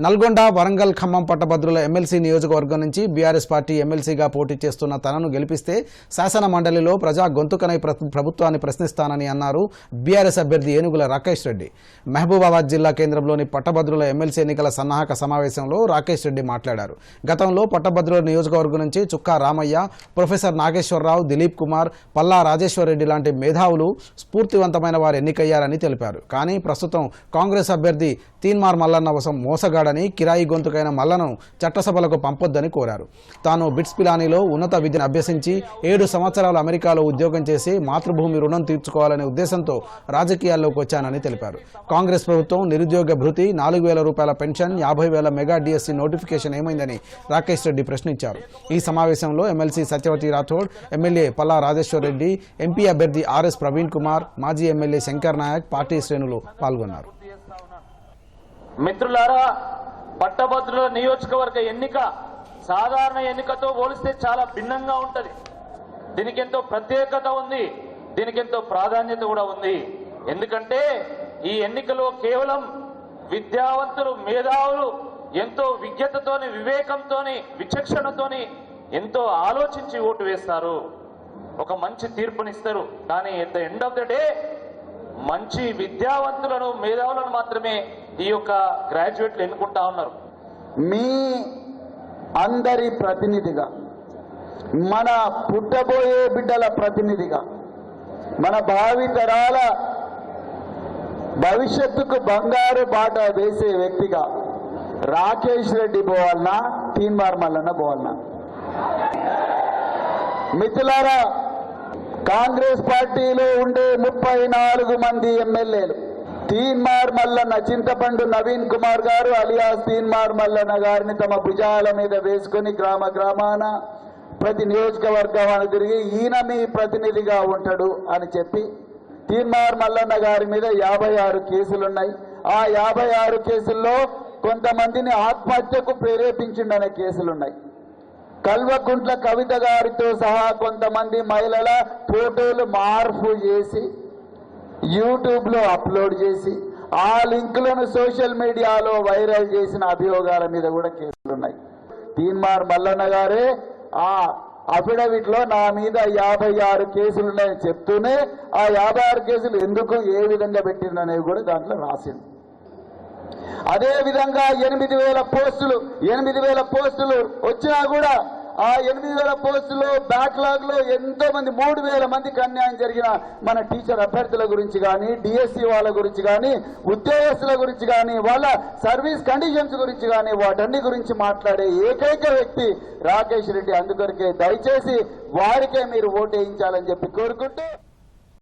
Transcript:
నల్గొండ వరంగల్ ఖమ్మం పట్టభద్రుల ఎమ్మెల్సీ నియోజకవర్గం నుంచి బీఆర్ఎస్ పార్టీ ఎమ్మెల్సీగా పోటీ చేస్తున్న తనను గెలిపిస్తే శాసన మండలిలో ప్రజా గొంతుకనై ప్ర- ప్రభుత్వాన్ని ప్రశ్నిస్తానని అన్నారు బీఆర్ఎస్ అభ్యర్థి ఏనుగుల రాకేష్ రెడ్డి. మహబూబాబాద్ జిల్లా కేంద్రంలోని పట్టభద్రుల ఎమ్మెల్సీ ఎన్నికల సన్నాహక సమావేశంలో రాకేష్ రెడ్డి మాట్లాడారు. గతంలో పట్టభద్రుల నియోజకవర్గం నుంచి చుక్కా రామయ్య ప్రొఫెసర్ నాగేశ్వరరావు దిలీప్ కుమార్ పల్లా రాజేశ్వర్ రెడ్డి లాంటి మేధావులు స్ఫూర్తివంతమైన వారు ఎన్నికయ్యారని తెలిపారు. కానీ ప్రస్తుతం కాంగ్రెస్ అభ్యర్థి తీన్మార్ మల్లన్న వసం మోసగాడని కిరాయి గొంతుకైన మల్లను చట్టసభలకు పంపొద్దని కోరారు. తాను బిట్స్ పిలానీలో ఉన్నత విద్యను అభ్యసించి ఏడు సంవత్సరాలు అమెరికాలో ఉద్యోగం చేసి మాతృభూమి రుణం తీర్చుకోవాలనే ఉద్దేశంతో రాజకీయాల్లోకి వచ్చానని తెలిపారు. కాంగ్రెస్ ప్రభుత్వం నిరుద్యోగ భృతి నాలుగు వేల రూపాయల పెన్షన్ యాభై వేల మెగా డిఎస్సీ నోటిఫికేషన్ ఏమైందని రాకేష్ రెడ్డి ప్రశ్నించారు. ఈ సమావేశంలో MLC Satyavathi Rathod MLA Palla Rajeshwar Reddy MP అభ్యర్థి ఆర్ఎస్ ప్రవీణ్ కుమార్ మాజీ ఎమ్మెల్యే శంకర్ నాయక్ పార్టీ శ్రేణులు పాల్గొన్నారు. మిత్రులారా పట్టభద్రుల నియోజకవర్గ ఎన్నిక సాధారణ ఎన్నికతో పోలిస్తే చాలా భిన్నంగా ఉంటది. దీనికి ఎంతో ప్రత్యేకత ఉంది. దీనికి ఎంతో ప్రాధాన్యత కూడా ఉంది. ఎందుకంటే ఈ ఎన్నికలో కేవలం విద్యావంతులు మేధావులు ఎంతో విజ్ఞతతోని వివేకంతోని విచక్షణతోని ఎంతో ఆలోచించి ఓటు వేస్తారు. ఒక మంచి తీర్పునిస్తారు. కానీ at the end of the day మంచి విద్యావంతులను మేధావులను మాత్రమే ఈ యొక్క గ్రాడ్యుయేట్లు ఎన్నుకుంటా ఉన్నారు. మీ అందరి ప్రతినిధిగా మన పుట్టబోయే బిడ్డల ప్రతినిధిగా మన భావి తరాల భవిష్యత్తుకు బంగారు బాట వేసే వ్యక్తిగా రాకేష్ రెడ్డి పోవాలన్నా తీన్మార్ మల్లన్న పోవాలన్నా మిత్రులారా కాంగ్రెస్ పార్టీలో ఉండే ముప్పై నాలుగు మంది ఎమ్మెల్యేలు. తీన్మార్ మల్లన్న చింతపండు నవీన్ కుమార్ గారు అలియాస్ తీన్మార్ మల్లన్న గారిని తమ భుజాల మీద వేసుకుని గ్రామ గ్రామాన ప్రతి నియోజకవర్గం తిరిగి ఈయన మీ ప్రతినిధిగా ఉంటాడు అని చెప్పి తీన్మార్ మల్లన్న గారి మీద యాభై ఆరు కేసులున్నాయి. ఆ యాభై ఆరు కేసుల్లో కొంతమందిని ఆత్మహత్యకు ప్రేరేపించిండనే కేసులున్నాయి. కల్వకుంట్ల కవిత గారితో సహా కొంతమంది మహిళల ఫోటోలు మార్పు చేసి యూట్యూబ్లో అప్లోడ్ చేసి ఆ లింకులను సోషల్ మీడియాలో వైరల్ చేసిన అభియోగాల మీద కూడా కేసులు ఉన్నాయి. తీన్మార్ మల్లన్న గారే ఆ అఫిడవిట్లో నా మీద యాభై ఆరు కేసులున్నాయని చెప్తూనే ఆ యాభై ఆరు కేసులు ఎందుకు ఏ విధంగా పెట్టిందనేవి కూడా దాంట్లో రాసింది. అదే విధంగా ఎనిమిది వేల పోస్టులు ఎనిమిది వేల పోస్టులు వచ్చినా కూడా ఆ ఎనిమిది వేల పోస్టులు బ్యాక్లాగ్లో ఎంతో మంది మూడు వేల మందికి అన్యాయం జరిగిన మన టీచర్ అభ్యర్థుల గురించి కానీ డిఎస్సి వాళ్ళ గురించి కానీ ఉద్యోగస్తుల గురించి కానీ వాళ్ళ సర్వీస్ కండిషన్స్ గురించి కానీ వాటన్ని గురించి మాట్లాడే ఏకైక వ్యక్తి రాకేష్ రెడ్డి. అందుకొరకే దయచేసి వారికే మీరు ఓటేయించాలని వేయించాలని చెప్పి కోరుకుంటూ